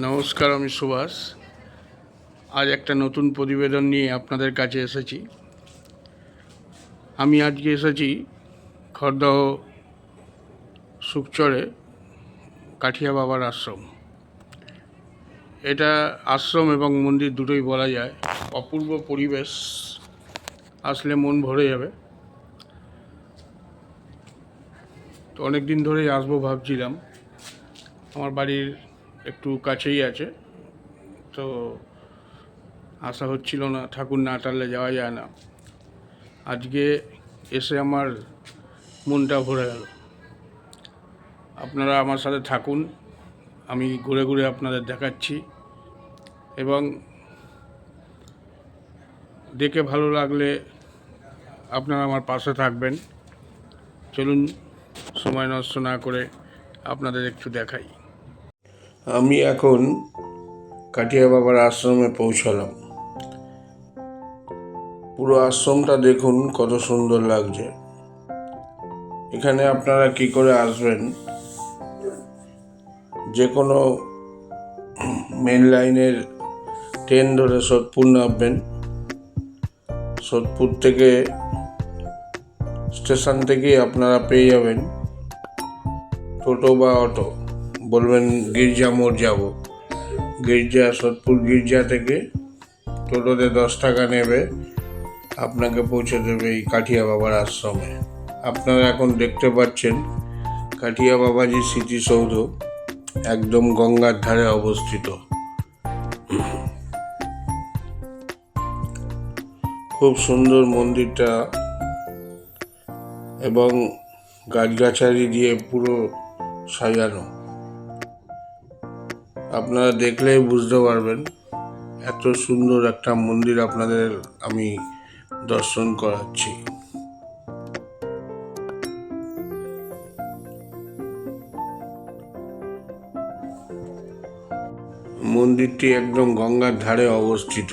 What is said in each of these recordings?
নমস্কার, আমি সুভাষ। আজ একটা নতুন প্রতিবেদন নিয়ে আপনাদের কাছে এসেছি। আমি আজকে এসেছি খড়দহ সুকচরে কাঠিয়া বাবার আশ্রম। এটা আশ্রম এবং মন্দির দুটোই বলা যায়। অপূর্ব পরিবেশ, আসলে মন ভরে যাবে। তো অনেক দিন ধরেই আসব ভাবছিলাম। আমার বাড়ির একটু কাছেই আছে। তো আশা হচ্ছিল না ঠাকুর না টানলে যাওয়া যায় না। আজকে এসে আমার মনটা ভরে গেল। আপনারা আমার সাথে থাকুন, আমি ঘুরে ঘুরে আপনাদের দেখাচ্ছি। এবং দেখে ভালো লাগলে আপনারা আমার পাশে থাকবেন। চলুন, সময় নষ্ট না করে আপনাদের একটু দেখাই। আমি এখন কাটিয়া বাবার আশ্রমে পৌঁছালাম। পুরো আশ্রমটা দেখুন কত সুন্দর লাগছে। এখানে আপনারা কি করে আসবেন? যে কোনো মেন লাইনের ট্রেন ধরে সোদপুর নামবেন। সোদপুর থেকে স্টেশন থেকে আপনারা পেয়ে যাবেন টোটো বা অটো। বলবেন, গির্জা মোড় যাব। গির্জা, সোদপুর গির্জা থেকে টোটোতে দশ টাকা নেবে, আপনাকে পৌঁছে দেবে এই কাঠিয়া বাবার আশ্রমে। আপনারা এখন দেখতে পাচ্ছেন, কাঠিয়া বাবাজি স্মৃতিসৌধ একদম গঙ্গার ধারে অবস্থিত। খুব সুন্দর মন্দিরটা এবং গাছগাছালি দিয়ে পুরো সাজানো। আপনারা দেখলেই বুঝতে পারবেন এত সুন্দর একটা মন্দির আপনাদের আমি দর্শন করাচ্ছি। মন্দিরটি একদম গঙ্গার ধারে অবস্থিত।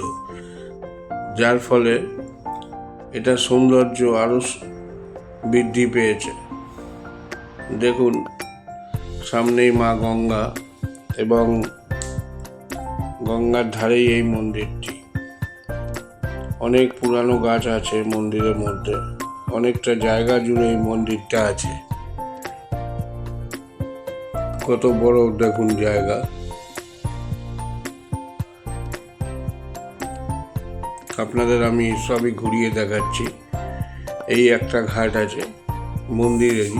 যার ফলে এটা সৌন্দর্য আরও বৃদ্ধি পেয়েছে। দেখুন, সামনেই মা গঙ্গা। এবং গঙ্গার ধারেই এই মন্দিরটি। অনেক পুরানো গাছ আছে মন্দিরের মধ্যে। অনেকটা জায়গা জুড়ে এই মন্দিরটা আছে। কত বড় দেখুন জায়গা। আপনাদের আমি সবই ঘুরিয়ে দেখাচ্ছি। এই একটা ঘাট আছে মন্দিরেরই।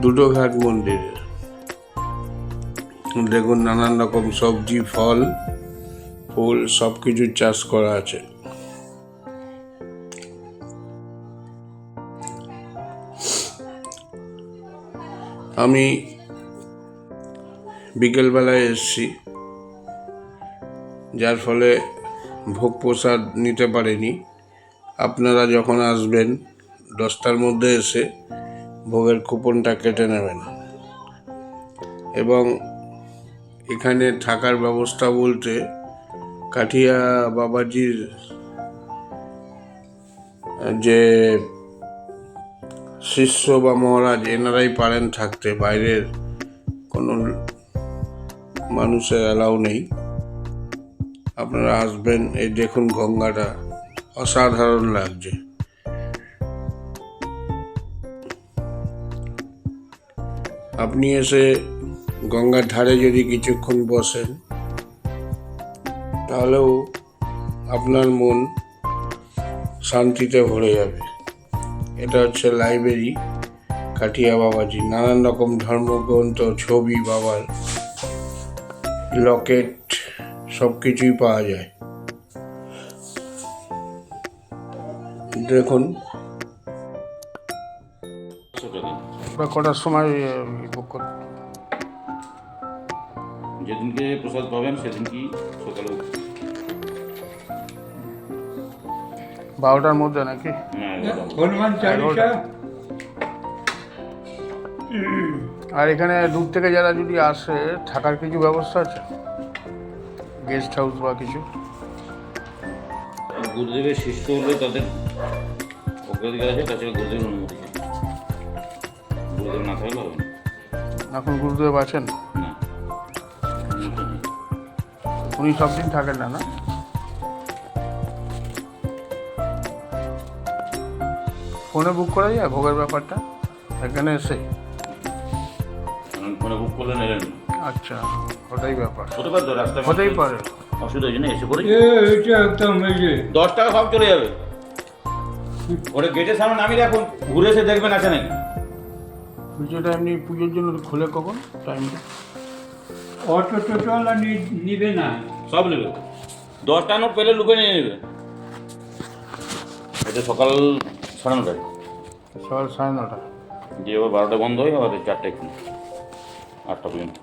দুটো ঘাট মন্দিরের। দেখুন নানান রকম সবজি, ফল, ফুল সব কিছুর চাষ করা আছে। আমি বিকেলবেলায় এসছি, যার ফলে ভোগ প্রসাদ নিতে পারিনি। আপনারা যখন আসবেন, দশটার মধ্যে এসে ভোগের কুপনটা কেটে নেবেন। এবং এখানে থাকার ব্যবস্থা বলতে কাঠিয়া বাবাজির, যে শিষ্য বা মহারাজ, এনারাই পারেন থাকতে। বাইরের কোনো মানুষের অ্যালাউ নেই। আপনারা আসবেন, এই দেখুন গঙ্গাটা। অসাধারণ লাগছে। আপনি এসে গঙ্গার ধারে যদি কিছুক্ষণ বসেন তাহলেও আপনার মন শান্তিতে ভরে যাবে। এটা হচ্ছে লাইব্রেরি কাঠিয়া বাবাজি। নানান রকম ধর্মগ্রন্থ ছবি বাবার লকেট সব কিছুই পাওয়া যায়। দেখুন। কটার সময় বুক করতে যেদিনকে প্রসাদ পাবেন সেদিন কি সকালে বারোটার মধ্যে নাকি? হ্যাঁ এগারোটা। হনুমান চালিসা আর এখানে দূর থেকে যারা যদি আসে থাকার কিছু ব্যবস্থা আছে? গেস্ট হাউস বা কিছু? গুরুদেবের শিষ্য হলে তাদের অগ্রাধিকার আছে তাছাড়া গুরুদেবের অনুমতি। গুরুদেব না থাকলে হবে না। এখন গুরুদেব আছেন? উনি সব দিন থাকেন না না? ফোনে বুক করা যায়? ভোগের ব্যাপারটা? এখানে এসে। ফোনে বুক করলে নিলেন আচ্ছা ওটাই ব্যাপার। হতে পারে তো রাস্তায় হতেই পারে। অসুবিধা হয়েছে না এসে একদম এই যে। দশ টাকা সব চলে যাবে। ওরে গেটের সামনে নামিয়ে রাখুন ঘুরে এসে দেখবেন আছে নাকি। পুজোটা এমনি পুজোর জন্য খুলে কখন? টাইমটা অটো টোটোওয়ালা নি- নিবে না। সব নেবে। দশটা নোট পেলে লুকে নিয়ে নেবে। এটা সকাল সাড়ে নটায়। সকাল সাড়ে নটা। যে আবার বারোটা বন্ধ হয় আবার চারটে খুলে আটটা পর্যন্ত।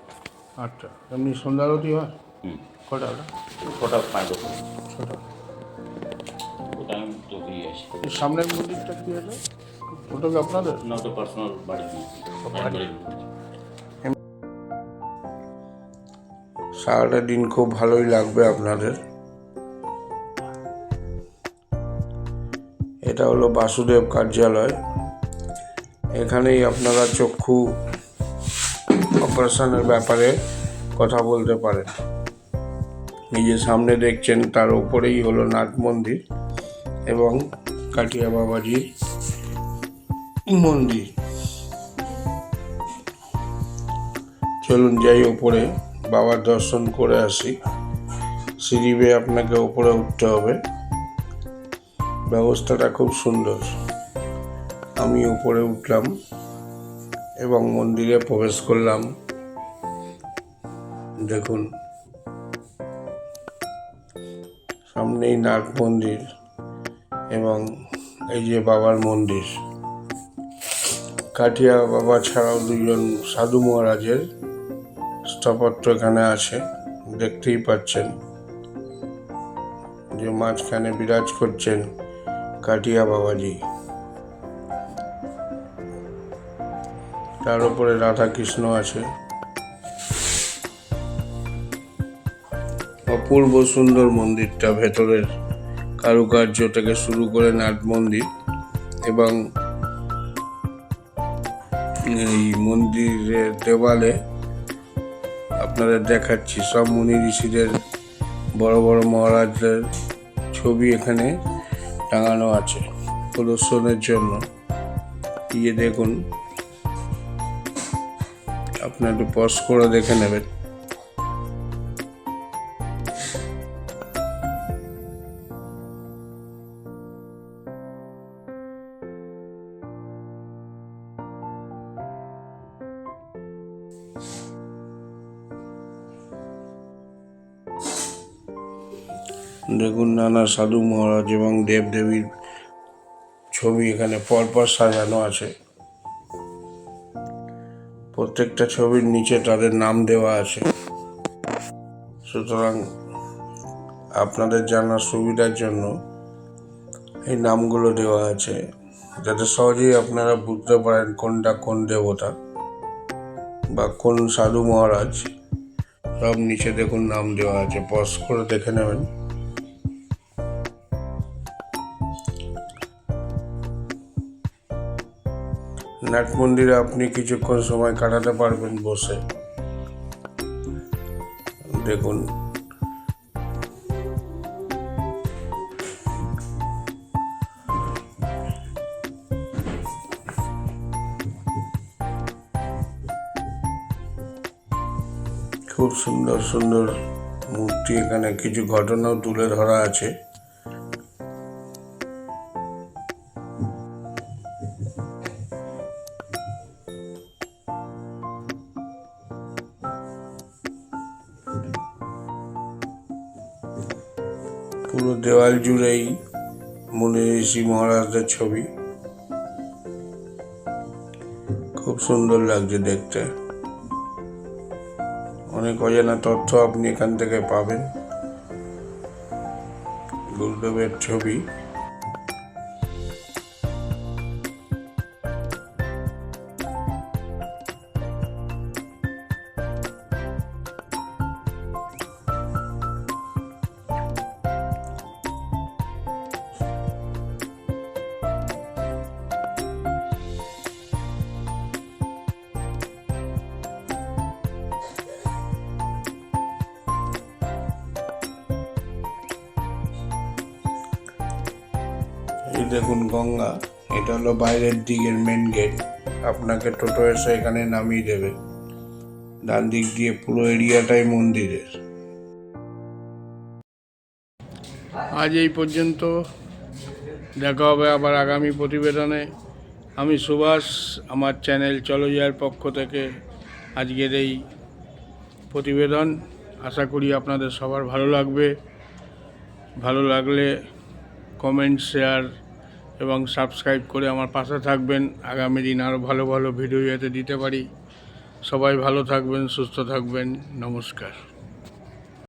আটটা। এমনি সন্ধ্যা আরতি হয়? হুম। কটা ওটা ছটা পাঁচ ছটা। ওটা আমি তো দিয়ে আসি। সামনের মন্দিরটা কি আছে ওটা কি আপনাদের? না ওটা পার্সোনাল বাড়ি। সারাটা দিন খুব ভালোই লাগবে আপনাদের। এটা হলো বাসুদেব কার্যালয়। এখানেই আপনারা চক্ষু অপারেশনের ব্যাপারে কথা বলতে পারেন। যে সামনে দেখছেন, তার উপরেই হলো নাট মন্দির এবং কাটিয়া বাবাজির মন্দির। চলুন যাই ওপরে। বাবার দর্শন করে আসি। সিঁড়ি বেয়ে আপনাকে ওপরে উঠতে হবে। ব্যবস্থাটা খুব সুন্দর। আমি উপরে উঠলাম এবং মন্দিরে প্রবেশ করলাম। দেখুন। সামনেই নাগ মন্দির এবং এই যে বাবার মন্দির। কাঠিয়া বাবা ছাড়াও দুজন সাধু মহারাজের স্থাপত্য এখানে আছে, দেখতেই পাচ্ছেন। যে মাঝখানে বিরাজ করছেন কাটিয়া বাবাজি। তার উপরে রাধা কৃষ্ণ আছে। অপূর্ব সুন্দর মন্দিরটা ভেতরের কারুকার্য থেকে শুরু করে নাট মন্দির এবং এই মন্দিরের দেওয়ালে আপনাদের দেখাচ্ছি। সব মুনি ঋষিদের, বড় বড় মহারাজদের ছবি এখানে টাঙানো আছে প্রদর্শনের জন্য। ইয়ে দেখুন। আপনি একটু পজ করে দেখে নেবেন। নানা সাধু মহারাজ এবং দেবদেবীর ছবি এখানে পরপর সাজানো আছে। প্রত্যেকটা ছবির নিচে তাদের নাম দেওয়া আছে। সুতরাং আপনাদের জানার সুবিধার জন্য এই নামগুলো দেওয়া আছে। যাতে সহজেই আপনারা বুঝতে পারেন কোনটা কোন দেবতা বা কোন সাধু মহারাজ। সব নিচে দেখুন নাম দেওয়া আছে। পজ করে দেখে নেবেন। নাট মন্দিরে আপনি কিছুক্ষণ সময় কাটাতে পারবেন বসে। দেখুন। খুব সুন্দর সুন্দর মূর্তি এখানে কিছু ঘটনাও তুলে ধরা আছে। পুরো দেওয়াল জুড়েই মুনি ঋষি মহারাজদের ছবি। খুব সুন্দর লাগছে দেখতে। অনেক অজানা তথ্য আপনি এখান থেকে পাবেন। গুরুদেবের ছবি। এই দেখুন গঙ্গা, এটা হলো বাইরের দিকের মেন গেট আপনাকে টোটো এসে এখানে নামিয়ে দেবে। ডান দিক দিয়ে পুরো এরিয়াটাই মন্দিরের। আজ এই পর্যন্ত। দেখা হবে আবার আগামী প্রতিবেদনে। আমি সুভাষ, আমার চ্যানেল চলো যার পক্ষ থেকে আজকের এই প্রতিবেদন। আশা করি আপনাদের সবার ভালো লাগবে। ভালো লাগলে কমেন্ট শেয়ার এবং সাবস্ক্রাইব করে আমার পাশে থাকবেন। আগামী দিন আরও ভালো ভালো ভিডিও যাতে দিতে পারি। সবাই ভালো থাকবেন, সুস্থ থাকবেন। নমস্কার।